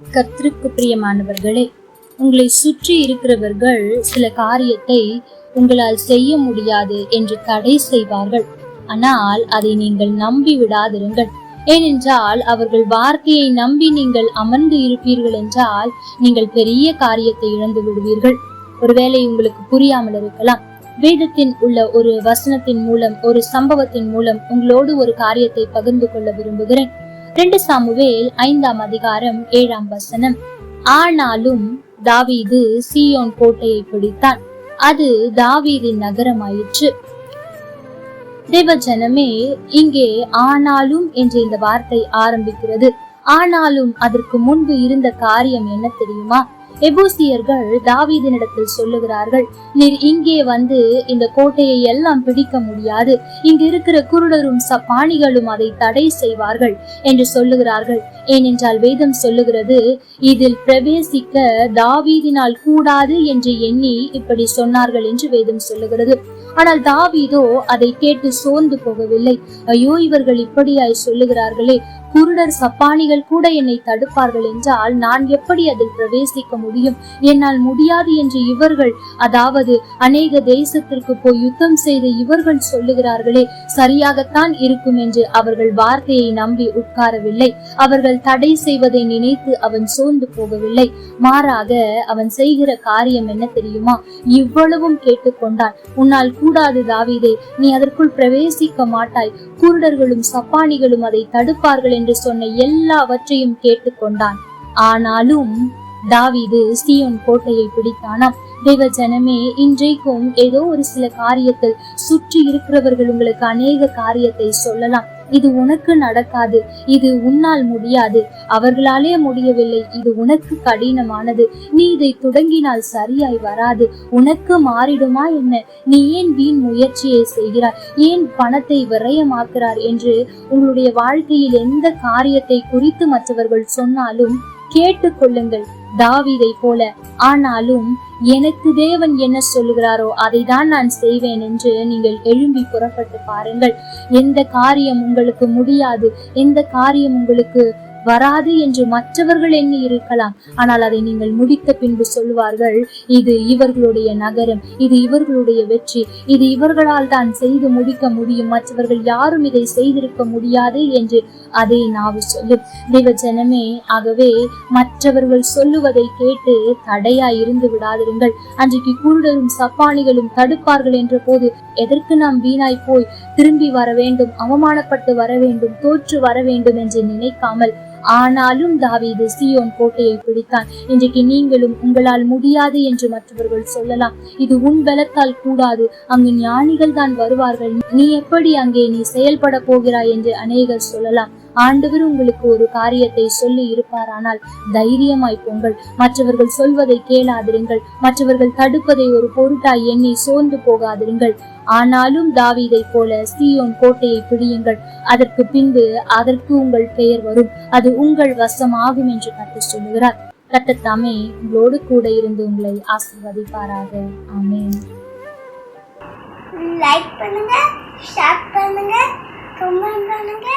கர்த்தருக்கு பிரியமானவர்களே உங்களை சுற்றி இருக்கிறவர்கள் சில காரியத்தை உங்களால் செய்ய முடியாது என்று தடை செய்வார்கள். ஆனால் அதை நீங்கள் நம்பி விடாதிருங்கள். ஏனென்றால் அவர்கள் வார்த்தையை நம்பி நீங்கள் அமர்ந்து இருப்பீர்கள் என்றால் நீங்கள் பெரிய காரியத்தை இழந்து விடுவீர்கள். ஒருவேளை உங்களுக்கு புரியாமல் இருக்கலாம். வேதத்தின் உள்ள ஒரு வசனத்தின் மூலம் ஒரு சம்பவத்தின் மூலம் உங்களோடு ஒரு காரியத்தை பகிர்ந்து கொள்ள விரும்புகிறேன். ரெண்டு சாமுவேல் ஐந்தாம் அதிகாரம் ஏழாம் வசனம். ஆனாலும் தாவீது சீயோன் கோட்டையை பிடித்தான். அது தாவீதின் நகரமாயிற்று. தேவஜனமே இங்கே ஆனாலும் என்று இந்த வார்த்தை ஆரம்பிக்கிறது. ஆனாலும் அதற்கு முன்பு இருந்த காரியம் என்ன தெரியுமா? எபூசியர்கள் தாவீதினிடத்தில் சொல்லுகிறார்கள் நீர் இங்கே வந்து இந்த கோட்டையை எல்லாம் பிடிக்க முடியாது. இங்கு இருக்கிற குருடரும் சப்பானிகளும் அதை தடை செய்வார்கள் என்று சொல்லுகிறார்கள். ஏனென்றால் வேதம் சொல்லுகிறது இதில் பிரவேசிக்க தாவீதினால் கூடாது என்று எண்ணி இப்படி சொன்னார்கள் என்று வேதம் சொல்லுகிறது. ஆனால் தாவீதோ அதை கேட்டு சோர்ந்து போகவில்லை. ஐயோ இவர்கள் இப்படியாய் சொல்லுகிறார்களே குருடர் சப்பானிகள் கூட என்னை தடுப்பார்கள் என்றால் நான் எப்படி அதில் பிரவேசிக்க முடியும்? என்னால் முடியாது என்று இவர்கள் அதாவது அநேக தேசத்திற்கு போய் யுத்தம் செய்த இவர்கள் சொல்லுகிறார்களே சரியாகத்தான் இருக்கும் என்று அவர்கள் வார்த்தையை நம்பி உட்காரவில்லை. அவர்கள் தடை செய்வதை நினைத்து அவன் சோர்ந்து போகவில்லை. மாறாக அவன் செய்கிற காரியம் என்ன தெரியுமா? இவ்வளவும் கேட்டுக்கொண்டான். உன்னால் கூடாது தாவிதே நீ அதற்குள் பிரவேசிக்க மாட்டாய். குருடர்களும் சப்பானிகளும் அதை தடுப்பார்கள் என்று சொன்ன எல்லாவற்றையும் கேட்டுக்கொண்டான். ஆனாலும் தாவிது சியோன் கோட்டையை பிடித்தானாம். தேவ ஜனமே இன்றைக்கும் ஏதோ ஒரு சில காரியத்தில் சுற்றி இருக்கிறவர்கள் உங்களுக்கு அநேக காரியத்தை சொல்லலாம். இது உனக்கு நடக்காது இது உன்னால் முடியாது. அவர்களாலே முடியவில்லை இது உனக்கு கடினமானது. நீ இதை தொடங்கினால் சரியாய் வராது. உனக்கு மாறிடுமா என்ன? நீ ஏன் வீண் முயற்சியை செய்கிறாய்? ஏன் பணத்தை விரயமாக்குறார் என்று உங்களுடைய வாழ்க்கையில் எந்த காரியத்தை குறித்து மற்றவர்கள் சொன்னாலும் கேட்டுக்கொள்ளுங்கள். தாவீதை போல. ஆனாலும் எனக்கு தேவன் என்ன சொல்லுகிறாரோ அதை தான் நான் செய்வேன் என்று நீங்கள் எழும்பி புறப்பட்டு பாருங்கள். எந்த காரியம் உங்களுக்கு முடியாது எந்த காரியம் உங்களுக்கு வராது என்று மற்றவர்கள் எண்ணி இருக்கலாம். ஆனால் அதை நீங்கள் முடித்த பின்பு சொல்வார்கள் இது இவர்களுடைய நகரம் இது இவர்களுடைய வெற்றி இது இவர்களால் தான் செய்து முடிக்க முடியும். மற்றவர்கள் யாரும் இதை செய்திருக்க முடியாது என்று அதை நாவு சொல்லும். தேவஜனமே ஆகவே மற்றவர்கள் சொல்லுவதை கேட்டு தடையா இருந்து விடாதிருங்கள். அன்றைக்கு குருடரும் சப்பானிகளும் தடுப்பார்கள் என்ற போது எதற்கு நாம் வீணாய் போய் திரும்பி வர வேண்டும் அவமானப்பட்டு வர வேண்டும் தோற்று வர வேண்டும் என்று நினைக்காமல் ஆனாலும் தாவீது சியோன் கோட்டையை பிடித்தான். இன்றைக்கு நீங்களும் உங்களால் முடியாது என்று மற்றவர்கள் சொல்லலாம். இது உன் பலத்தால் கூடாது. அங்கு ஞானிகள் தான் வருவார்கள். நீ எப்படி அங்கே நீ செயல்பட போகிறாய் என்று அநேகர் சொல்லலாம். ஆண்டவர் உங்களுக்கு ஒரு காரியத்தை சொல்லி இருப்பாரானால் தைரியமாய் போங்கள். மற்றவர்கள் சொல்வதை கேளாதிருங்கள். மற்றவர்கள் தடுப்பதை ஒரு பொருட்டாய் எண்ணி சோர்ந்து போகாதிருங்கள். ஆனாலும் தாவீதை போல சீயோன் கோட்டையை பிடியுங்கள். அதற்கு பின்பு அதற்கு உங்கள் பெயர் வரும். அது உங்கள் வசமாகும் என்று கற்று சொல்லுகிறார். கட்டத்தாமே உங்களோடு கூட இருந்து உங்களை ஆசிர்வதிப்பாராக. ஆமேன். லைக் பண்ணுங்க ஷேர் பண்ணுங்க கமெண்ட் பண்ணுங்க.